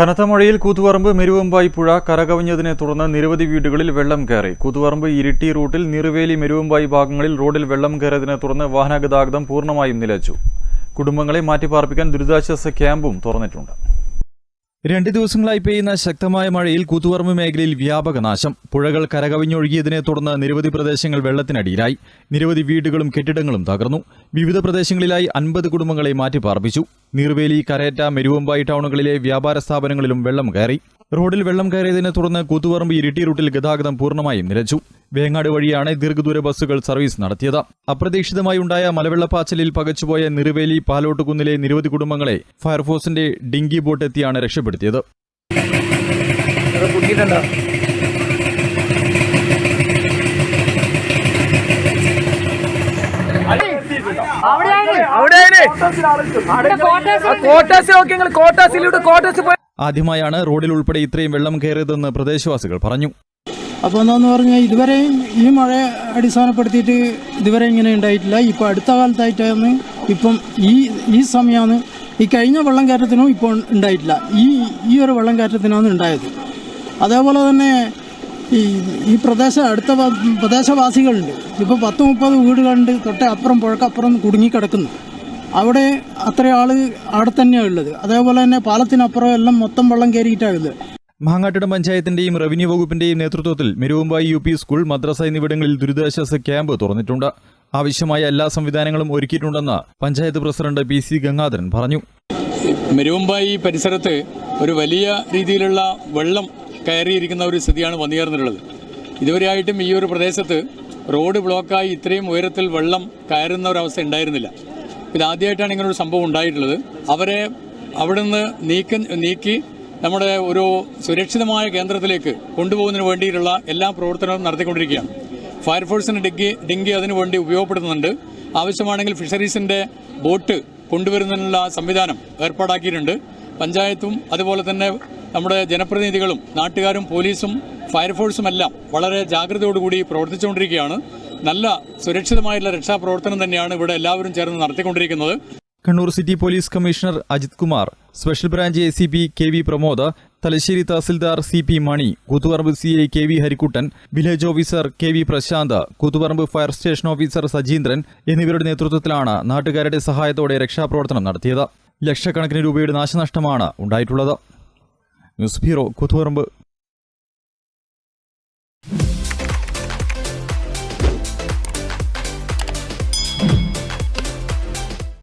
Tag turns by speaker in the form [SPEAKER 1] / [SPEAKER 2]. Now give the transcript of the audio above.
[SPEAKER 1] കനത്ത മഴയിൽ കൂത്തുപറമ്പ് മെരുവമ്പായി പുഴ കരകവിഞ്ഞതിനെ തുടർന്ന് നിരവധി വീടുകളിൽ വെള്ളം കയറി. കൂത്തുപറമ്പ് ഇരിട്ടി റൂട്ടിൽ നിറുവേലി മെരുവമ്പായി ഭാഗങ്ങളിൽ റോഡിൽ വെള്ളം കയറിയതിനെ തുടർന്ന് വാഹനഗതാഗതം പൂർണമായും നിലച്ചു. കുടുംബങ്ങളെ മാറ്റിപ്പാർപ്പിക്കാൻ ദുരിതാശ്വാസ ക്യാമ്പും തുറന്നിട്ടുണ്ട്. രണ്ട് ദിവസങ്ങളായി പെയ്യുന്ന ശക്തമായ മഴയിൽ കൂത്തുപറമ്പ് മേഖലയിൽ വ്യാപക നാശം. പുഴകൾ കരകവിഞ്ഞൊഴുകിയതിനെ തുടർന്ന് നിരവധി പ്രദേശങ്ങൾ വെള്ളത്തിനടിയിലായി. നിരവധി വീടുകളും കെട്ടിടങ്ങളും തകർന്നു. വിവിധ പ്രദേശങ്ങളിലായി അൻപത് കുടുംബങ്ങളെ മാറ്റിപ്പാർപ്പിച്ചു. നീർവേലി കരേറ്റ മെരുവമ്പായി ടൗണുകളിലെ വ്യാപാര സ്ഥാപനങ്ങളിലും വെള്ളം കയറി. റോഡിൽ വെള്ളം കയറിയതിനെ തുടർന്ന് കൂത്തുപറമ്പ് ഇരിട്ടി റൂട്ടിൽ ഗതാഗതം പൂർണമായും നിലച്ചു. വേങ്ങാട് വഴിയാണ് ദീർഘദൂര ബസ്സുകൾ സർവീസ് നടത്തിയത്. അപ്രതീക്ഷിതമായി ഉണ്ടായ മലവെള്ളപ്പാച്ചലിൽ പകച്ചുപോയ നിറുവേലി പാലോട്ടുകുന്നിലെ നിരവധി കുടുംബങ്ങളെ ഫയർഫോഴ്സിന്റെ ഡിങ്കി ബോട്ട് എത്തിയാണ് രക്ഷപ്പെടുത്തിയത്. ആദ്യമായാണ് റോഡിൽ ഉൾപ്പെടെ ഇത്രയും വെള്ളം കയറിയതെന്ന് പ്രദേശവാസികൾ പറഞ്ഞു.
[SPEAKER 2] അപ്പോൾ എന്താന്ന് പറഞ്ഞാൽ ഇതുവരെയും ഈ മഴ അടിസ്ഥാനപ്പെടുത്തിയിട്ട് ഇതുവരെ ഇങ്ങനെ ഉണ്ടായിട്ടില്ല. ഇപ്പോൾ അടുത്ത കാലത്തായിട്ടാണ് ഇപ്പം ഈ ഈ സമയമാണ് ഈ കഴിഞ്ഞ വെള്ളം കയറ്റത്തിനും ഇപ്പോൾ ഉണ്ടായിട്ടില്ല. ഈ ഈ ഒരു വെള്ളം കയറ്റത്തിനാണ് ഉണ്ടായത്. അതേപോലെ തന്നെ ഈ ഈ പ്രദേശ അടുത്ത പ്രദേശവാസികളുണ്ട്. ഇപ്പോൾ പത്ത് മുപ്പത് വീടുകളുണ്ട് തൊട്ടേ അപ്പുറം പുഴക്കപ്പുറം കുടുങ്ങിക്കിടക്കുന്നു. അവിടെ അത്ര ആൾ അവിടെ തന്നെയാണ് ഉള്ളത്. അതേപോലെ തന്നെ പാലത്തിനപ്പുറം എല്ലാം മൊത്തം വെള്ളം കയറിയിട്ടാണ് ഉള്ളത്.
[SPEAKER 1] മാങ്ങാട്ടിടം പഞ്ചായത്തിന്റെയും റവന്യൂ വകുപ്പിന്റെയും നേതൃത്വത്തിൽ മെരുവമ്പായി യു പി സ്കൂൾ മദ്രസ എന്നിവിടങ്ങളിൽ ദുരിതാശ്വാസ ക്യാമ്പ് തുറന്നിട്ടുണ്ട്. ആവശ്യമായ എല്ലാ സംവിധാനങ്ങളും ഒരുക്കിയിട്ടുണ്ടെന്ന് panchayat president P C Gangadharan പറഞ്ഞു.
[SPEAKER 3] മെരുവമ്പായി പരിസരത്ത് ഒരു വലിയ രീതിയിലുള്ള വെള്ളം കയറിയിരിക്കുന്ന ഒരു സ്ഥിതിയാണ് വന്നുചേർന്നിട്ടുള്ളത് ഇതുവരെയായിട്ടും ഈ ഒരു പ്രദേശത്ത് റോഡ് ബ്ലോക്കായി ഇത്രയും ഉയരത്തിൽ വെള്ളം കയറുന്ന ഒരവസ്ഥ ഉണ്ടായിരുന്നില്ല. ഇതാദ്യമായിട്ടാണ് ഇങ്ങനൊരു സംഭവം ഉണ്ടായിട്ടുള്ളത്. അവരെ അവിടുന്ന് നീക്കം നീക്കി നമ്മുടെ ഒരു സുരക്ഷിതമായ കേന്ദ്രത്തിലേക്ക് കൊണ്ടുപോകുന്നതിന് വേണ്ടിയിട്ടുള്ള എല്ലാ പ്രവർത്തനവും നടത്തിക്കൊണ്ടിരിക്കുകയാണ്. ഫയർഫോഴ്സിന് ഡിഗ്ഗി ഡിങ്കി അതിനുവേണ്ടി ഉപയോഗപ്പെടുത്തുന്നുണ്ട്. ആവശ്യമാണെങ്കിൽ ഫിഷറീസിന്റെ ബോട്ട് കൊണ്ടുവരുന്നതിനുള്ള സംവിധാനം ഏർപ്പാടാക്കിയിട്ടുണ്ട്. പഞ്ചായത്തും അതുപോലെ തന്നെ നമ്മുടെ ജനപ്രതിനിധികളും നാട്ടുകാരും പോലീസും ഫയർഫോഴ്സും എല്ലാം വളരെ ജാഗ്രതയോടുകൂടി പ്രവർത്തിച്ചുകൊണ്ടിരിക്കുകയാണ്. നല്ല സുരക്ഷിതമായിട്ടുള്ള രക്ഷാപ്രവർത്തനം തന്നെയാണ് ഇവിടെ എല്ലാവരും ചേർന്ന് നടത്തിക്കൊണ്ടിരിക്കുന്നത്.
[SPEAKER 1] Kannur city police commissioner Ajith Kumar special branch A C P K V Pramod Thalassery tahsildar C P Mani Koothuparamba C I K V Harikuttan village officer K V Prashanth Koothuparamba fire station officer Sajeendran എന്നിവരുടെ നേതൃത്വത്തിലാണ് നാട്ടുകാരുടെ സഹായത്തോടെ രക്ഷാപ്രവർത്തനം നടത്തിയത്. ലക്ഷക്കണക്കിന് രൂപയുടെ നാശനഷ്ടമാണ് ഉണ്ടായിട്ടുള്ളത്. News bureau Koothuparamba.